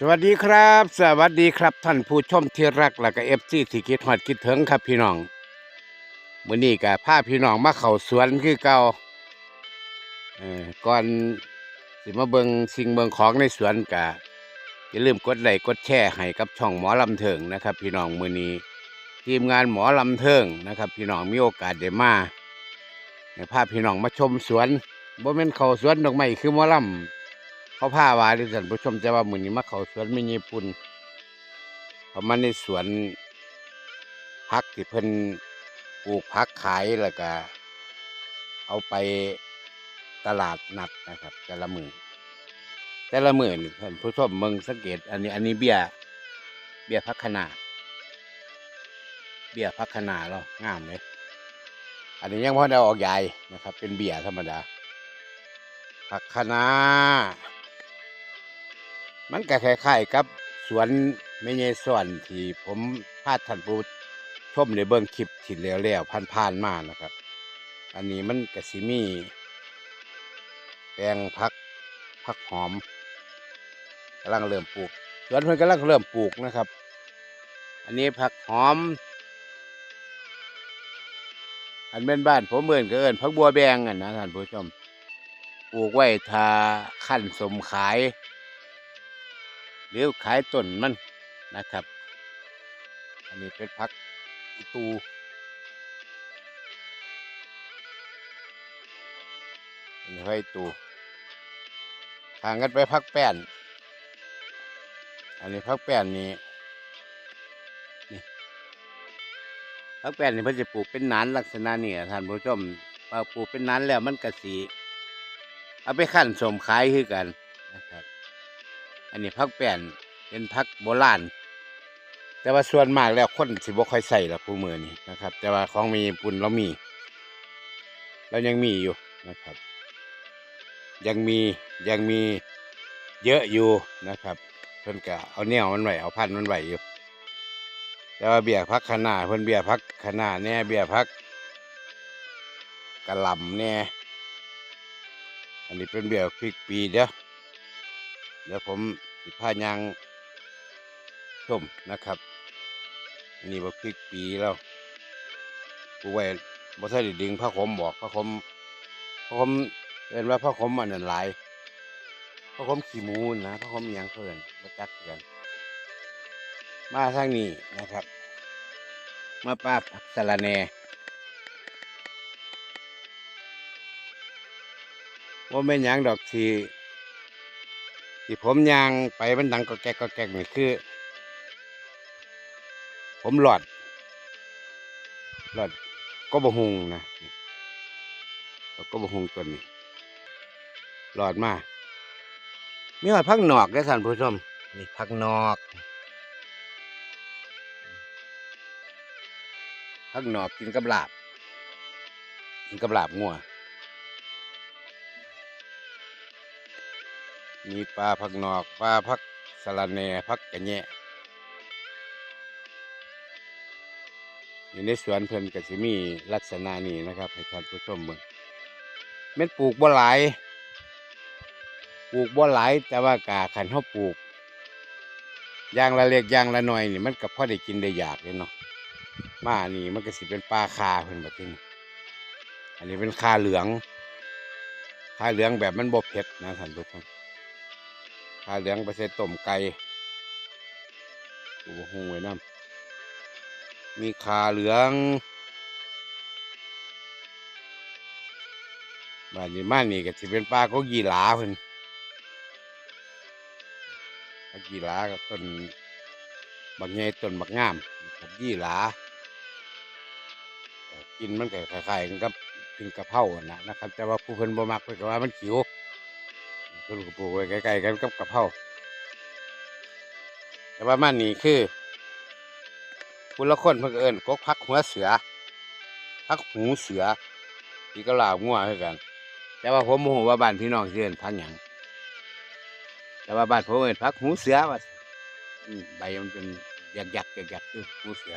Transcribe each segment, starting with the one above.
สวัสดีครับ สวัสดีครับท่านผู้ชมที่รักและก็เอฟซีที่คิดฮอดคิดถึงครับพี่น้องมื้อนี้ก็พาพี่น้องมาเข้าสวนคือเก่าเออก่อนสิมาเบิงสิ่งเบิงของในสวนก็อย่าลืมกดไลค์กดแชร์ให้กับช่องหมอลำเทิงนะครับ พี่น้องมื้อนี้ทีมงานหมอลำเทิงนะครับ พี่น้องมีโอกาสได้มาให้พาพี่น้องมาชมสวนบ่แม่นเข้าสวนดอกไม้คือหมอลำ เขาพาวาดิท่านผู้ชมจะว่ามือนี้มาเขาสวนไม่ญี่ปุ่นเขามาในสวนพักที่เพิ่นปลูกพักขายแล้วก็ เอาไปตลาดนัดนะครับ แต่ละมือแต่ละมือนี่ท่านผู้ชมเมืองสังเกต อันนี้ อันนี้เบี้ยเบี้ยพักขนาเบี้ยพักขนาเรางามเลยอันนี้ยังพอได้ออกใหญ่นะครับ เป็นเบี้ยธรรมดาพักคณะ มันก็คล้ายๆกับสวนไม่ใช่สวนที่ผมพาท่านผู้ชมในเบื้องคลิปที่แล้วๆผ่านๆมานะครับ อันนี้มันกสิมีแปลงพักพักหอมกำลังเริ่มปลูกสวนเพิ่นกำลังเริ่มปลูกนะครับ อันนี้ผักหอม อันเป็นบ้านผมเมื่อนก็เอินพักบัวแบงอะนะท่านผู้ชมปลูกไว้ทาขั้นสมขาย หรือขายต้นมันนะครับ อันนี้เป็นพักอีตูอันนี้ไว้ตูทางกันไปพักแป้น อันนี้พักแป้นนี่นี่พักแป้นนี่เพิ่นจะปลูกเป็นนานลักษณะนี่ท่านผู้ชมพอปลูกเป็นนานแล้วมันกระสีเอาไปขั้นสมขายคือกัน อันนี้พักแป้นเป็นพักโบราณแต่ว่าส่วนมากแล้วคนสิบ่ค่อยใส่ละผู้มือนี่นะครับ แต่ว่าของมีปุ่นเรามีเรายังมีอยู่นะครับ ยังมียังมีเยอะอยู่นะครับเพิ่นก็เอาแนวมันไว้เอาพันมันไว้อยู่ แต่ว่าเบี้ยพักขนาเพิ่นเบี้ยพักขนาดแน่เบี้ยพักกระลำแน่อันนี้เป็นเบี้ยพริกปีเด้อ เดี๋ยวผมสิพายางชมนะครับอันนี้บักพริกปีแล้วกูไว้บ่ใช่ด้ดึงผ้าขมบอกผ้าขมผ้าขมเรียนว่าผ้าขมอันนั้นหลายผ้าขมขี้มูนะผ้าขมอิหยังเพิ่นมาจักกันมาทางนี้นะครับ มาป้าสะระแนว่าไม่ยังดอกที ที่ผมยางไปมันดังก็แกกก็แกกนี่คือ ผมหลอด หลอดก็บะฮุงนะก็บะฮุงตัวนี้ หลอดมามีหอดพักหนอกได้ท่านผู้ชมนี่พักนอกพักหนอกกินกับลาบกินกับลาบงัว มีปลาผักนอก ปลาผักสะระแหน่ผักกระแยะอยู่ในสวนเพิ่นก็สิมีลักษณะนี้นะครับ ให้ท่านผู้ชมเบิ่งแม่นปลูกบ่หลาย ปลูกบ่หลาย แต่ว่ากาขันเฮาปลูกยางละเล็กยางละหน่อยนี่มันก็พอได้กินได้อยากเลยเนาะมานี่มันก็สิเป็นปลาคาเพิ่นแบัดนี้อันนี้เป็นคาเหลืองคาเหลืองแบบมันบ่เผ็ดนะท่านผู้ชม ขาเหลืองไปใส่ต้มไก่ดูหงไว้น้ำมีขาเหลืองบ้านนี้บ้านนี้ก็สิเป็นปลาก็ยีหลาเพิ่นปลายีหลากับต้นบักใหญ่ต้นบักงามกับยีหลากินมันก็คล้ายๆกันกับกินกะเพราอะนะนะครับ แต่ว่าผู้เพิ่นบ่มักเพิ่นก็ว่ามันขิว เพิ่นก็ปลูกไว้ใกล้ๆกันกับกะเพราแต่ว่ามันนี่คือคุณละคนเพิ่นเอิ้นกกพักหัวเสือ พักหูเสือที่ก็ลาวงัวคือกัน แต่ว่าผมโมโหว่าบ้านพี่น้องสิเอิ้นพักหยังแต่ว่าบ้านผมเอิ้นพักหูเสือว่าใบมันเป็นหยักๆหยักๆคือหูเสือ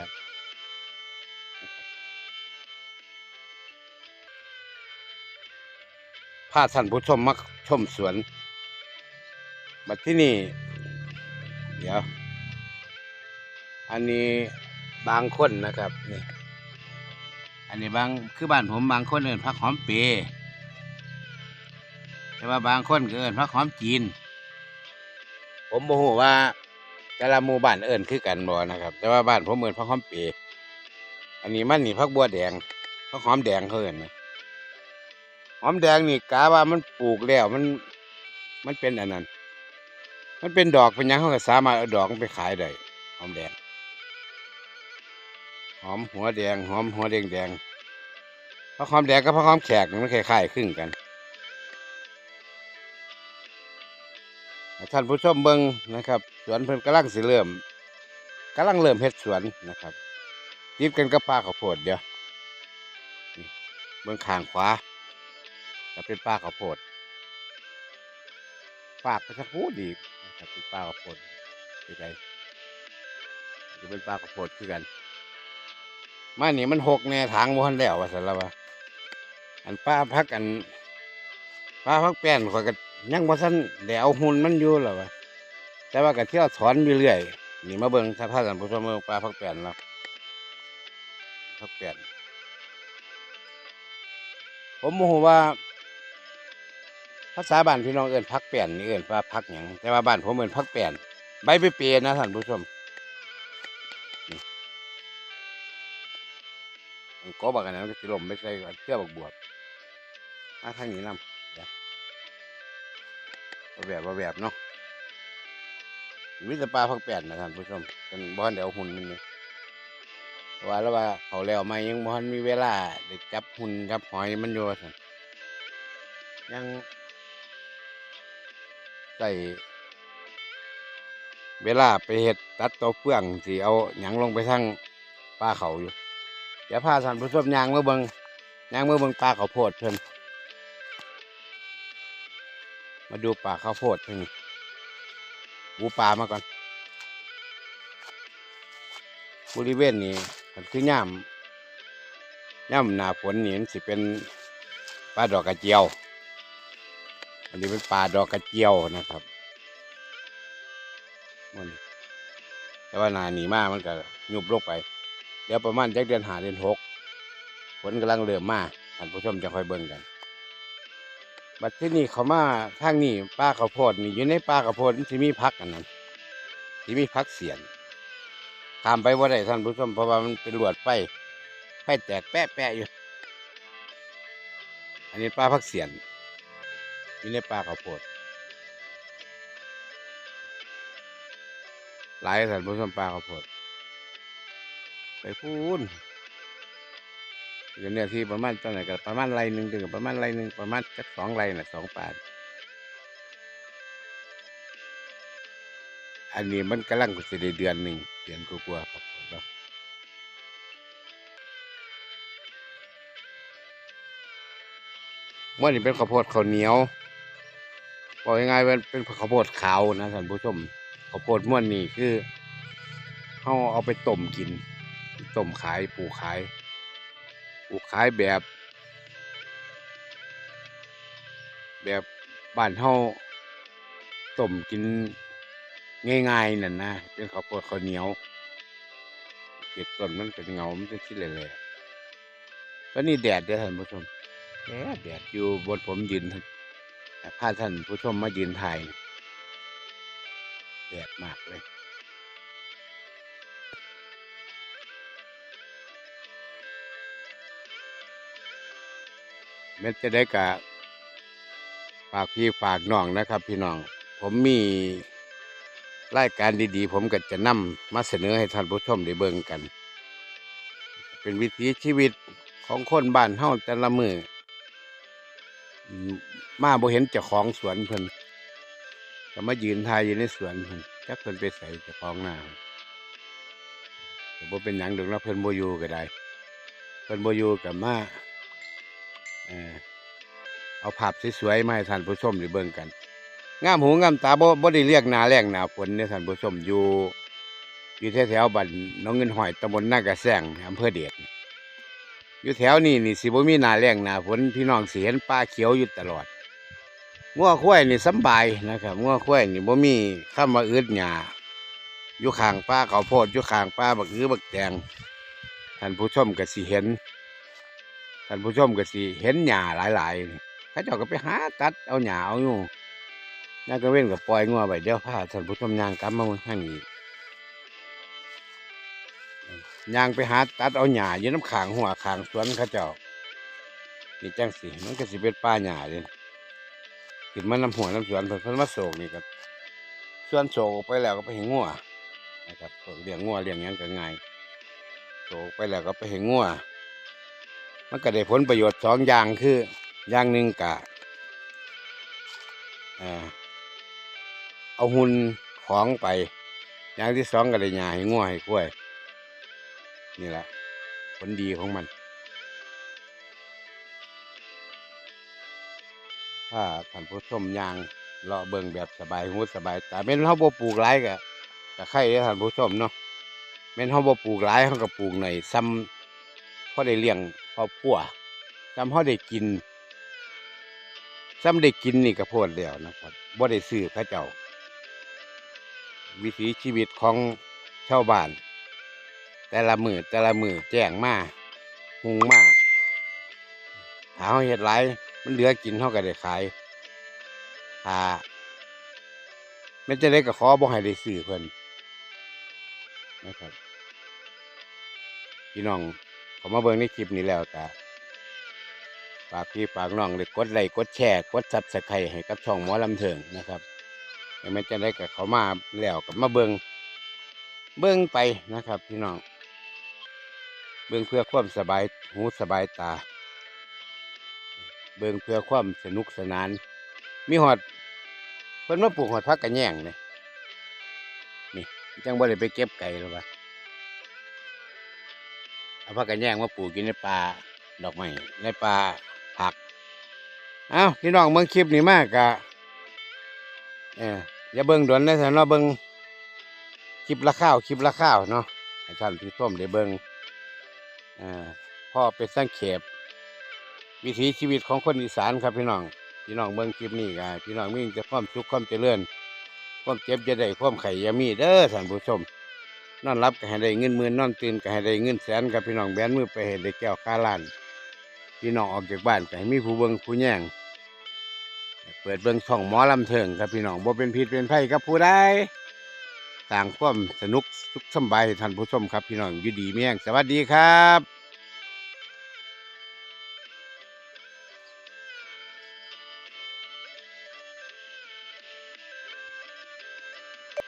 พาท่านผู้ชมมาชมสวน มาที่นี่ เดี๋ยว อันนี้บางคนนะครับนี่อันนี้บางคือบ้านผมบางคนเอินผักหอมเปย์แต่ว่าบางคนก็เอินผักหอมจีน ผมโมโหว่า แต่ละหมู่บ้านเอินคือกันบ่นะครับ แต่ว่าบ้านผมเอินผักหอมเปย์อันนี้มันนี่ผักบัวแดงผักหอมแดงเขาเอินนะหอมแดงนี่กาว่ามันปลูกแล้วมัน มันเป็นอันนั้น มันเป็นดอกเป็นยังเขาก็สามารถเอาดอกไปขายได้หอมแดง หอมหัวแดง หอมหัวแดงแดงผักหอมแดงกับผักหอมแขกมันคล้ายๆคลึงกันท่านผู้ชมเบิ่งนะครับสวนเพิ่นกำลังสิเริ่มกำลังเริ่มเฮ็ดสวนนะครับติดกันกับป่าข้าวโพดเดียวเบิ่งข้างขวาจะเป็นป่าข้าวโพดฝากไปสักพูดอีก ครับเป็นป่าข้าวโพดเป็นไรจะเป็นป่าข้าวโพดคือกัน มานี่มันหกแน่ทางบ่ทันแล้วว่าซั่นละว่าอันป้าพักอันป้าพักแป้นข่อยก็ยังบ่ทันได้เอาหุ่นมันอยู่แล้วว่าแต่ว่าก็เที่ยวถอนอยู่เรื่อยนี่มาเบิ่งถ้าพาท่านผู้ชมเบิ่งป้าพักแป้นแล้วพักแป้นผมโมโหว่าาษาบ้านพี่น้องเอิ้นพักแป้นนี่เอิ้นว่าพักหยังแต่ว่าบ้านผมเอิ้นพักแป้นใบเปรี้ยๆนะท่านผู้ชมก็บอกกันนะมันก็สิลมไม่ใช่เชื่อบักบวบมาทางนี้นำเดี๋ยวเอาแบบเอาแบบเนาะวิสปลาพักแปดนนะท่านผู้ชมเป็นบ้านเดี๋ยวหุ่นมันนี่ว่าแล้วว่าเขาแล้วมายังบ้านมีเวลาได้จับหุ่นจับหอยมันอยู่ท่านยัง ใส่เวลาไปเห็ดตัดตัวเฟื่องสิเอาหยังลงไปทั้งปลาเขาอยู่เดี๋ยวพาท่านผู้ชมยางเมาเบิงยางเมาเบิงปลาเขาโพดเพิ่นมาดูปลาข้าวโพดเพิ่นนี่หูปลามาก่อนบริเวณนี้มันคือย่ำย่ำหนาฝนนี่มันสิเป็นปลาดอกกระเจียว อันนี้เป็นปลาดอกกระเจียวนะครับมันแต่ว่านาหนีมากมันก็ยุบลงไป เดี๋ยวประมาณจักเดือนหาเดือนหกฝนกำลังเริ่มมาท่านผู้ชมจะค่อยเบิ่งกัน บัดที่นี่เขามาทางนี้ป้าข้าวโพดนี่อยู่ในป้าข้าวโพดมันสิมีพักอันนั้นสิมีพักเสียนข้ามไปว่าได้ท่านผู้ชมเพราะว่ามันเป็นหลวดไฟไฟแตกแปะแปะอยู่ อันนี้ป้าพักเสียน อยู่ในป้าข้าวโพดหลายท่านผู้ชมป้าข้าวโพดไปพูนอยู่เนี่ยที่ประมาณตอนไหนก็ประมาณไรหนึ่งถึงประมาณไรหนึ่งประมาณจักสองไรน่ะสองปาอันนี้มันกำลังจะได้เดือนหนึ่งเดือนกลัวาๆครับผมเนาะเมื่อนี้เป็นข้าวโพดข้าวเหนียว บอกงไงายๆมันเป็นข้าวโพดขาวนะท่านผู้ชมข้าวโพดม้วนนี่คือเขาเอาไปต้มกินต้มขายปลูกขายปลูกขายแบบ แบบบ้านเฮาต้มกินง่ายๆนั่นนะเป็นข้าวโพดข้าวเหนียวเก็บต้นมันเป็นเงามันเป็นชิ้นแหล่ๆตอนนี้แดดเด้อท่านผู้ชมแดดแดดอยู่บนผมยืน พาท่านผู้ชมมายืนถ่ายนี่แดดมากเลยแม้จะได้กะฝากพี่ฝากน้องนะครับ พี่น้อง ผมมีรายการดีๆ ผมก็จะนำมาเสนอให้ท่านผู้ชมได้เบิ่งกัน เป็นวิถีชีวิตของคนบ้านเฮาแต่ละมือ มาบ่เห็นเจ้าของสวนเพิ่นก็มายืนทายอยู่ในสวนเพิ่นจักเพิ่นไปใส่เจ้าของหน้าก็บ่เป็นหยังดอกนะเพิ่นบ่อยู่ก็ได้เพิ่นบ่อยู่ก็มาเอาภาพสวยๆมาให้ท่านผู้ชมได้เบิ่งกันงามหูงามตาบ่บ่ได้เรียกหนาแรงหนาฝนเนี่ยท่านผู้ชมอยู่อยู่แถวๆบ้านน้องเงินหอยตำบลนากระแซงอำเภอเดช อยู่แถวนี้นี่สิบ่มีหนาแรงหนาฝนพี่น้องสิเห็นป่าเขียวอยู่ตลอดงัวควายนี่สบายนะครับงัวควายนี่บ่มีคำว่าอึดหญ้าอยู่ข้างป้าเขาโพดอยู่ข้างป้าบักคือบักแดงท่านผู้ชมก็สิเห็นท่านผู้ชมก็สิเห็นหญ้าหลายๆเขาเจ้าก็ไปหาตัดเอาหญ้าเอาอยู่น่าก็เว้นกับปล่อยงัวไปเดี๋ยวพาท่านผู้ชมย่างกลับมาเมืองทางนี้ ยางไปหาตัดเอาหญ้าอยู่น้ำขางหัวขางสวนเขาเจ้านี่จังสิมันก็สิเป็นป่าหญ้าเลยขึ้นมาน้ำหัวน้ำสวนเพิ่นเพิ่นมาโศกนี่ก็ส่วนโศกไปแล้วก็ไปเห็นงัวนะครับเลี้ยงงัวเลี้ยงยังก็ง่ายโศกไปแล้วก็ไปเห็นงัวมันก็ได้ผลประโยชน์สองอย่างคืออย่างหนึ่งกะอ่อเอาหุ่นของไป อย่างที่สองก็ได้หญ้าให้งัวให้กล้วย นี่แหละผลดีของมัน ถ้าท่านผู้ชมยางเลาะเบิ่งแบบสบายหูสบายแตาแม่นเฮาบ่ปลูกหลายก็ก็ไข่เด้ท่านผู้ชมเนาะแม่นเฮาบ่ปลูกหลายเฮาก็ปลูกหน่อยซ้ำพอได้เลี้ยงครอบครัวซ้ำเฮาได้กินซ้ำได้กินนี่ก็โพดแล้วนะครับบ่ได้ซื้อเขาเจ้า วิถีชีวิตของชาวบ้าน แต่ละมือแต่ละมือแจ้งมาหุงมาหาเฮาเฮ็ดหลายมันเหลือกินเฮาก็ได้ขายถ้าแม่จะได้ก็ขอบ่ให้ได้ซื้อเพิ่นนะครับพี่น้องเขามาเบิ่งในคลิปนี้แล้วก็ฝากพี่ฝากน้องได้กดไลค์กดแชร์กด Subscribe ให้กับช่องหมอลำเถิงนะครับแม่จะได้ก็เขามาแล้วก็มาเบิ่งเบิ่งไปนะครับ พี่น้อง เบิ่งเพื่อความสบายหูสบายตา เบิ่งเพื่อความสนุกสนาน มีหอดเพิ่นมาปลูกหอดพักกระแยงเลยนี่จังบ่ได้ไปเก็บไก่หรอวะเอาพักกระแยงมาปลูกอยู่ในป่าดอกไม้ในป่าผักเอ้าพี่น้องเบิ่งคลิปนี้มากกะเอออย่าเบิ่งด่วนนะท่านเนาะเบิ่งคลิปละข้าวคลิปละข้าวเนาะให้ท่านผู้มได้เบิ่งอ่า พ่อเป็นสังเขปวิถีชีวิตของคนอีสานครับพี่น้อง พี่น้องเบิ่งคลิปนี้กันพี่น้องมีแต่ความสุขความเจริญความเจ็บจะได้ความไข่ยามีเด้อท่านผู้ชมนอนรับก็ให้ได้เงินหมื่นนอนตื่นก็ให้ได้เงินแสนครับพี่น้องแบนมือไปให้ได้แก้วคาลานพี่น้องออกจากบ้านก็ให้มีผู้เบิงผู้แย่งเปิดเบิงช่องหมอลำเทิงครับพี่น้องบ่เป็นพิษเป็นภัยกับผู้ใด สร้างความสนุกสุขสบายให้ท่านผู้ชมครับ พี่น้องอยู่ดีเมียงสวัสดีครับ